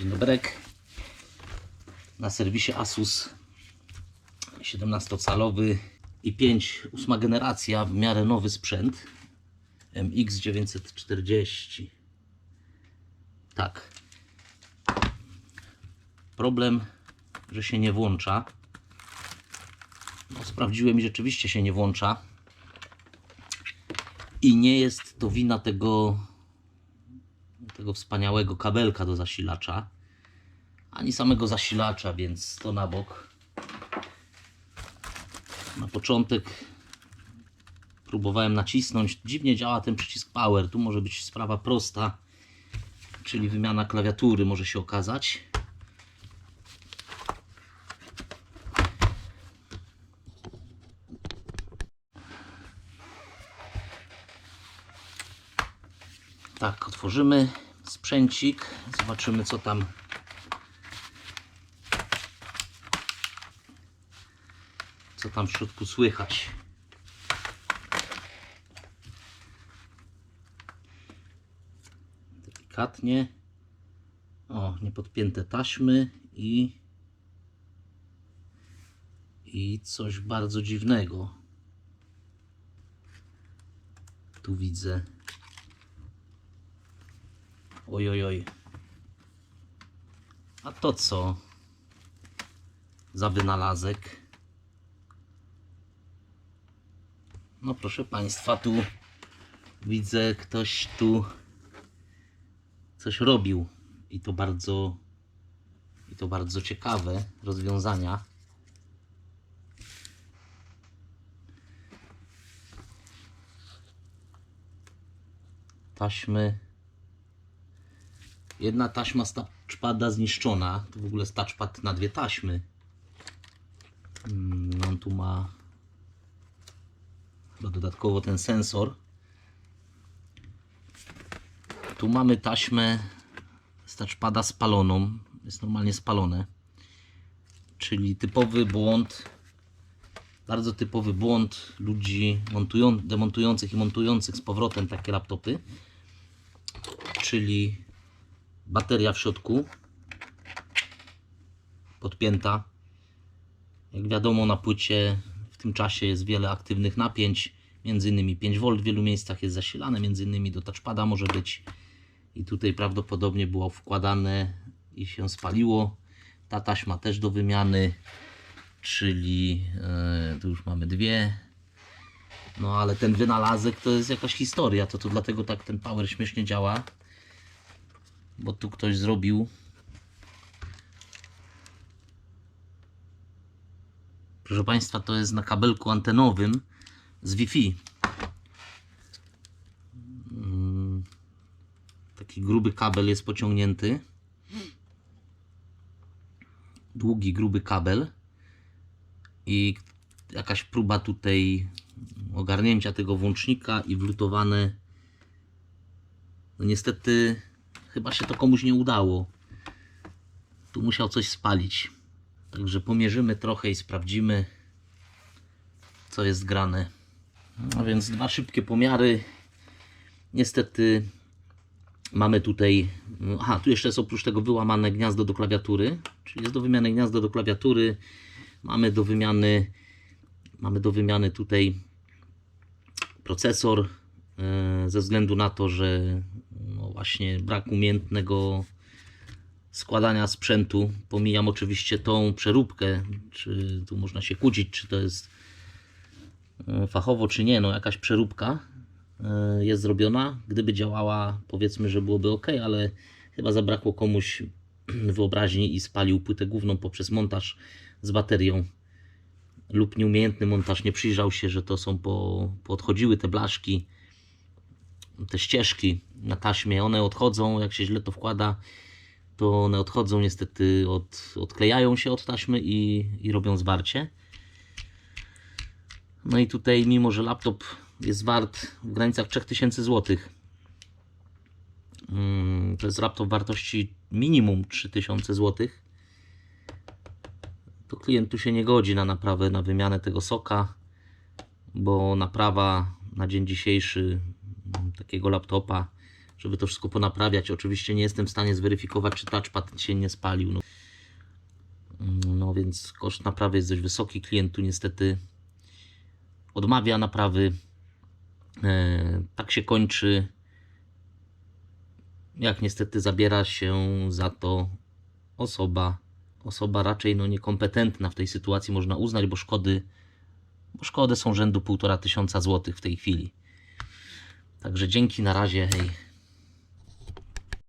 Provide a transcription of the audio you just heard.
Dzień dobry. Na serwisie Asus 17-calowy i5 ósma generacja, w miarę nowy sprzęt MX940. Tak. Problem, że się nie włącza. No, sprawdziłem i rzeczywiście się nie włącza. I nie jest to wina tego tego wspaniałego kabelka do zasilacza, ani samego zasilacza, więc to na bok. Na początek próbowałem nacisnąć. Dziwnie działa ten przycisk power. Tu może być sprawa prosta, czyli wymiana klawiatury może się okazać. Tak, otworzymy sprzęcik, zobaczymy co tam co tam w środku słychać. Delikatnie. O, niepodpięte taśmy i i coś bardzo dziwnego. Tu widzę. Oj, oj, oj. A to co? Za wynalazek. No proszę Państwa, tu widzę ktoś tu coś robił i to bardzo i to bardzo ciekawe rozwiązania. Taśmy Jedna taśma z touchpada zniszczona. To w ogóle jest touchpad na dwie taśmy. Mm, On tu ma chyba dodatkowo ten sensor. Tu mamy taśmę z touchpada spaloną. Jest normalnie spalone. Czyli typowy błąd. Bardzo typowy błąd ludzi montują, demontujących i montujących z powrotem takie laptopy. Czyli bateria w środku podpięta. Jak wiadomo na płycie w tym czasie jest wiele aktywnych napięć, między innymi 5V w wielu miejscach jest zasilane, między innymi do touchpada może być i tutaj prawdopodobnie było wkładane i się spaliło. Ta taśma też do wymiany, czyli e, tu już mamy dwie. No ale ten wynalazek to jest jakaś historia, to, to dlatego tak ten power śmiesznie działa bo tu ktoś zrobił. Proszę Państwa to jest na kabelku antenowym z Wi-Fi. Mm, taki gruby kabel jest pociągnięty. Długi gruby kabel. I jakaś próba tutaj ogarnięcia tego włącznika i wlutowane no niestety chyba się to komuś nie udało. Tu musiał coś spalić. Także pomierzymy trochę i sprawdzimy, co jest grane. A więc dwa szybkie pomiary. Niestety mamy tutaj. Aha, tu jeszcze jest oprócz tego wyłamane gniazdo do klawiatury. Czyli jest do wymiany gniazdo do klawiatury. Mamy do wymiany. Mamy do wymiany tutaj procesor e, ze względu na to, że no właśnie brak umiejętnego składania sprzętu. Pomijam oczywiście tą przeróbkę, czy tu można się kłócić, czy to jest e, fachowo, czy nie. No jakaś przeróbka e, jest zrobiona. Gdyby działała, powiedzmy, że byłoby ok, ale chyba zabrakło komuś wyobraźni i spalił płytę główną poprzez montaż z baterią lub nieumiejętny montaż nie przyjrzał się, że to są po, poodchodziły te blaszki, te ścieżki na taśmie, one odchodzą, jak się źle to wkłada, to one odchodzą niestety, od, odklejają się od taśmy i, i robią zwarcie. No i tutaj, mimo że laptop jest wart w granicach 3000 zł, mm, to jest laptop wartości minimum 3000 zł, to klient tu się nie godzi na naprawę, na wymianę tego soka, bo naprawa na dzień dzisiejszy takiego laptopa żeby to wszystko ponaprawiać. Oczywiście nie jestem w stanie zweryfikować, czy touchpad się nie spalił. No, no więc koszt naprawy jest dość wysoki. Klient tu niestety odmawia naprawy. E, tak się kończy. Jak niestety zabiera się za to osoba, osoba raczej no niekompetentna w tej sytuacji można uznać, bo szkody, bo szkody są rzędu półtora tysiąca złotych w tej chwili. Także dzięki, na razie, hej.